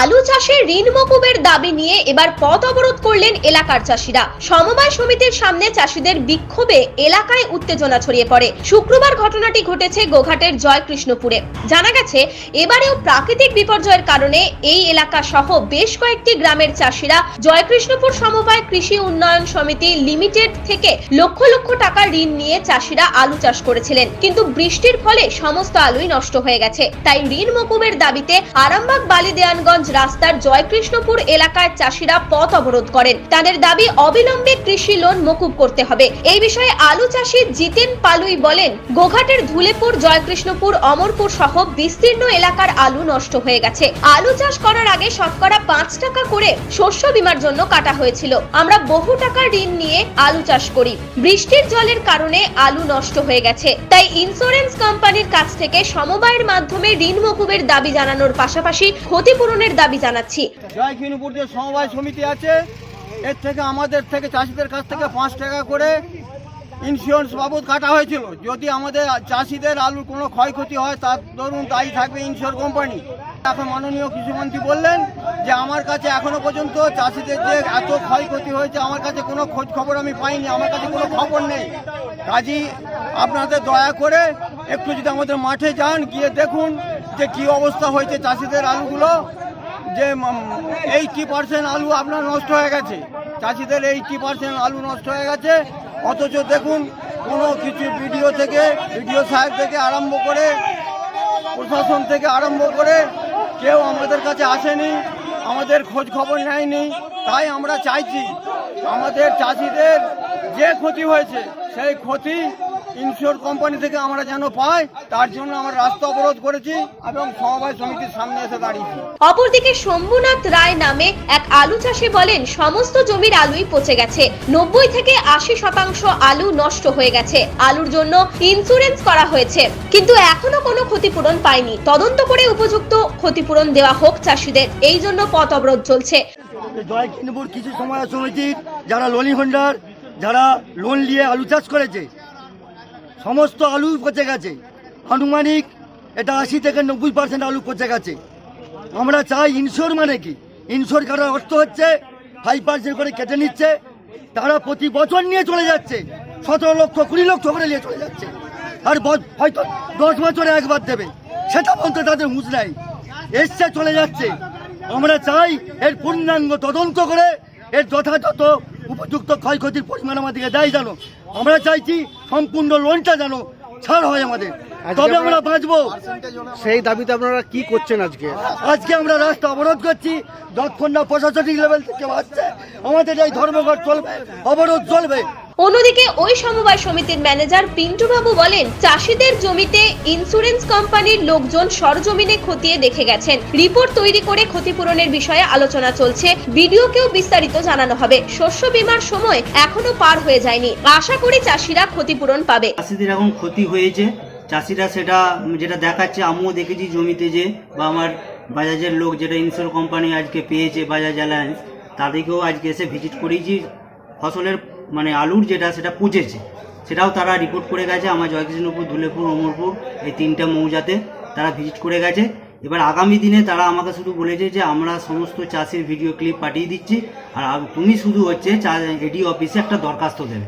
আলু চাষে ঋণ মকুবের দাবি নিয়ে এবার পথ অবরোধ করলেন এলাকার চাষিরা। সমবায় সমিতির সামনে চাষিদের বিক্ষোভে এলাকায় উত্তেজনা ছড়িয়ে পড়ে। শুক্রবার ঘটনাটি ঘটেছে গোঘাটের জয়কৃষ্ণপুরে। জানা গেছে, এবারেও প্রাকৃতিক বিপর্যয়ের কারণে এই এলাকা সহ বেশ কয়েকটি গ্রামের চাষিরা জয়কৃষ্ণপুর সমবায় কৃষি উন্নয়ন সমিতি লিমিটেড থেকে লক্ষ লক্ষ টাকা ঋণ নিয়ে চাষিরা আলু চাষ করেছিলেন। কিন্তু বৃষ্টির ফলে সমস্ত আলুই নষ্ট হয়ে গেছে। তাই ঋণ মকুবের দাবিতে আরামবাগ বালি দেয়ানগঞ্জ রাস্তার জয়কৃষ্ণপুর এলাকার চাষিরা পথ অবরোধ করেন। তাদের দাবি, অবিলম্বে কৃষি লোন মকুব করতে হবে। এই বিষয়ে আলু চাষি জিতেন পালুই বলেন, গোঘাটের ধুলেপুর, জয়কৃষ্ণপুর, অমরপুর সহ বিস্তীর্ণ এলাকার আলু নষ্ট হয়ে গেছে। আলু চাষ করার আগে শতকরা পাঁচ টাকা করে শস্য বীমার জন্য কাটা হয়েছিল। আমরা বহু টাকা ঋণ নিয়ে আলু চাষ করি। বৃষ্টির জলের কারণে আলু নষ্ট হয়ে গেছে। তাই ইন্স্যুরেন্স কোম্পানির কাছ থেকে সমবায়ের মাধ্যমে ঋণ মকুবের দাবি জানানোর পাশাপাশি ক্ষতিপূরণের দাবি জানাচ্ছি। যে সমবায় সমিতি আছে, এর থেকে আমাদের থেকে চাষিদের কাছ থেকে পাঁচ টাকা করে ইন্স্যুরেন্স বাবদ কাটা হয়েছিল। যদি আমাদের চাষিদের আলুর কোনো ক্ষয়ক্ষতি হয়, তার ধরুন দায়ী থাকবে ইন্স্যুর কোম্পানি এখন মাননীয় কৃষিমন্ত্রী বললেন যে, আমার কাছে এখনও পর্যন্ত চাষিদের যে এত ক্ষয়ক্ষতি হয়েছে, আমার কাছে কোনো খোঁজ খবর আমি পাইনি, আমার কাছে কোনো খবর নেই। কাজী, আপনাদের দয়া করে একটু যদি আমাদের মাঠে যান, গিয়ে দেখুন যে কি অবস্থা হয়েছে চাষিদের আলুগুলো। যে এইটি পার্সেন্ট আলু আপনার নষ্ট হয়ে গেছে। চাষিদের এইটি পার্সেন্ট আলু নষ্ট হয়ে গেছে। অথচ দেখুন, কোনো কিছু ভিডিও থেকে, ভিডিও সাহেব থেকে আরম্ভ করে, প্রশাসন থেকে আরম্ভ করে কেউ আমাদের কাছে আসেনি, আমাদের খোঁজ খবর নেয়নি। তাই আমরা চাইছি, আমাদের চাষিদের যে ক্ষতি হয়েছে সেই ক্ষতি ইন্স্যুর কোম্পানি থেকে আমরা যেন পাই তার জন্য আমরা রাস্তা অবরোধ করেছি এবং সমবায় সমিতির সামনে এসে দাঁড়িয়েছি। অপরদিকে শম্ভুনাথ রায় নামে এক আলু চাষি বলেন সমস্ত জমির আলুই পচে গেছে। নব্বই থেকে আশি শতাংশ আলু নষ্ট হয়ে গেছে। আলুর জন্য ইন্স্যুরেন্স করা হয়েছে। কিন্তু এখনও কোনো ক্ষতিপূরণ পায়নি। তদন্ত করে উপযুক্ত ক্ষতিপূরণ দেওয়া হোক চাষিদের। এই জন্য পথ অবরোধ চলছে। জয় কিনপুর কৃষি সমবায় সমিতির যারা লোনি হোল্ডার যারা লোন নিয়ে আলু চাষ করেছে, সমস্ত আলু পচে গেছে। আনুমানিক এটা আশি থেকে নব্বই পার্সেন্ট আলু পচে গেছে। আমরা চাই ইনশোর মানে কি? ইনশোর কাটার অর্থ হচ্ছে ফাইভ পার্সেন্ট করে কেটে নিচ্ছে। তারা প্রতি বছর নিয়ে চলে যাচ্ছে। সতেরো লক্ষ, কুড়ি লক্ষ করে নিয়ে চলে যাচ্ছে। আর হয়তো দশ বছরে একবার দেবে। সেটা পর্যন্ত তাদের হুঁশ নাই। এসছে, চলে যাচ্ছে। আমরা চাই এর পূর্ণাঙ্গ তদন্ত করে এর যথাযথ উপযুক্ত ক্ষয়ক্ষতির পরিমাণ আমাদেরকে দেয় যেন আমরা চাইছি সম্পূর্ণ লোনটা যেন ছাড় হয় আমাদের। তবে আমরা বাঁচবো। সেই দাবিতে আপনারা কি করছেন আজকে? আজকে আমরা রাস্তা অবরোধ করছি। যতক্ষণ না প্রশাসনিক লেভেল থেকে আসছে আমাদের এই ধর্মঘট চলবে অবরোধ চলবে। অন্যদিকে ওই সমবায় সমিতির ম্যানেজার পিন্টু বাবু বলেন, চাষিদের জমিতে ইন্স্যুরেন্স কোম্পানির লোকজন সরজমিনে খতিয়ে দেখে গেছেন। রিপোর্ট তৈরি করে ক্ষতিপূরণের বিষয়ে আলোচনা চলছে। ভিডিওকেও বিস্তারিত জানানো হবে। শস্য বীমার সময় এখনও পার হয়ে যায়নি। আশা করি চাষিরা ক্ষতিপূরণ পাবে। চাষিদের এখন ক্ষতি হয়েছে। চাষিরা সেটা, যেটা দেখাচ্ছে, আমিও দেখেছি জমিতে যে, বা আমার বাজাজের লোক যেটা ইন্স্যুর কোম্পানি আজকে পেয়েছে বাজাজ অ্যালায়েন্স তাদেরকেও আজকে এসে ভিজিট করেছি ফসলের মানে আলুর যেটা, সেটা পুজেছে। সেটাও তারা রিপোর্ট করে গেছে। আমার জয়কৃষ্ণপুর, ধুলেপুর, অমরপুর, এই তিনটা মৌজাতে তারা ভিজিট করে গেছে। এবার আগামী দিনে তারা আমাকে শুধু বলেছে যে, আমরা সমস্ত চাষির ভিডিও ক্লিপ পাঠিয়ে দিচ্ছি। আর তুমি শুধু হচ্ছে চা এডি অফিসে একটা দরখাস্ত দেবে।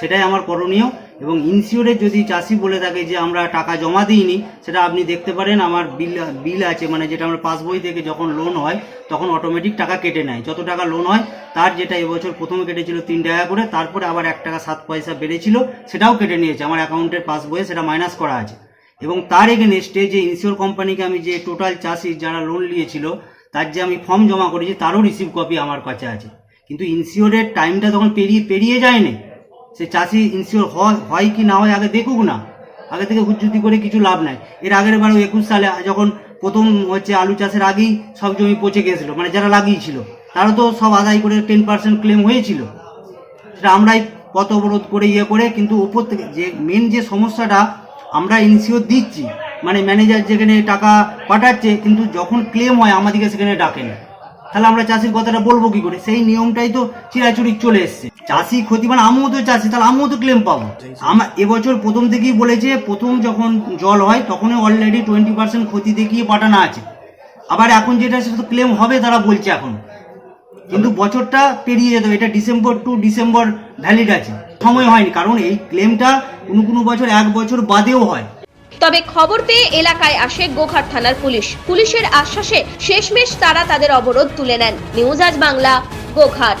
সেটাই আমার করণীয়। এবং ইন্স্যুরের যদি চাষি বলে থাকে যে আমরা টাকা জমা দিইনি, সেটা আপনি দেখতে পারেন, আমার বিল বিল আছে মানে যেটা আমরা পাসবই থেকে যখন লোন হয়, তখন অটোমেটিক টাকা কেটে নেয়। যত টাকা লোন হয়, তার যেটা এবছর প্রথমে কেটেছিল তিন টাকা করে, তারপরে আবার এক টাকা সাত পয়সা বেড়েছিল, সেটাও কেটে নিয়েছে। আমার অ্যাকাউন্টের পাসবইয়ে সেটা মাইনাস করা আছে। এবং তার এগেনস্টে যে ইন্স্যুর কোম্পানিকে আমি যে টোটাল চাষি যারা লোন নিয়েছিল, তার যে আমি ফর্ম জমা করেছি, তারও রিসিভ কপি আমার কাছে আছে। কিন্তু ইন্স্যুরের টাইমটা তখন পেরিয়ে পেরিয়ে যায়নি। সে চাষি ইন্স্যুর হয় কি না হয় আগে দেখুক না। আগে থেকে হুজ্জুতি করে কিছু লাভ নাই। এর আগের বার একুশ সালে যখন প্রথম হচ্ছে আলু চাষের আগেই সব জমি পচে গেছিল মানে যারা লাগিয়েছিল তারা তো সব আদায় করে টেন পার্সেন্ট ক্লেম হয়েছিল। সেটা আমরাই পথ অবরোধ করে ইয়ে করে, কিন্তু ওপর থেকে যে মেন যে সমস্যাটা আমরা ইনসিওর দিচ্ছি মানে ম্যানেজার যেখানে টাকা পাঠাচ্ছে, কিন্তু যখন ক্লেম হয় আমাদেরকে সেখানে ডাকে না তাহলে আমরা চাষির কথাটা বলব কি করে? সেই নিয়মটাই তো চিরাচুরি চলে এসছে। চাষি ক্ষতি মানে আমিও তো চাষি তাহলে আমিও তো ক্লেম পাবো। আমার এবছর প্রথম থেকেই বলেছে প্রথম যখন জল হয় তখনই অলরেডি টোয়েন্টি পার্সেন্ট ক্ষতি দেখিয়ে পাঠানো আছে। আবার এখন যেটা সেটা তো ক্লেম হবে তারা বলছে এখন। কিন্তু বছরটা পেরিয়ে যেত এটা ডিসেম্বর টু ডিসেম্বর ভ্যালিড আছে। সময় হয়নি কারণ এই ক্লেমটা কোনো কোনো বছর এক বছর বাদেও হয়। তবে খবর পেয়ে এলাকায় আসে গোঘাট থানার পুলিশ। পুলিশের আশ্বাসে শেষমেশ তারা তাদের অবরোধ তুলে নেন। নিউজ আজ বাংলা গোঘাট।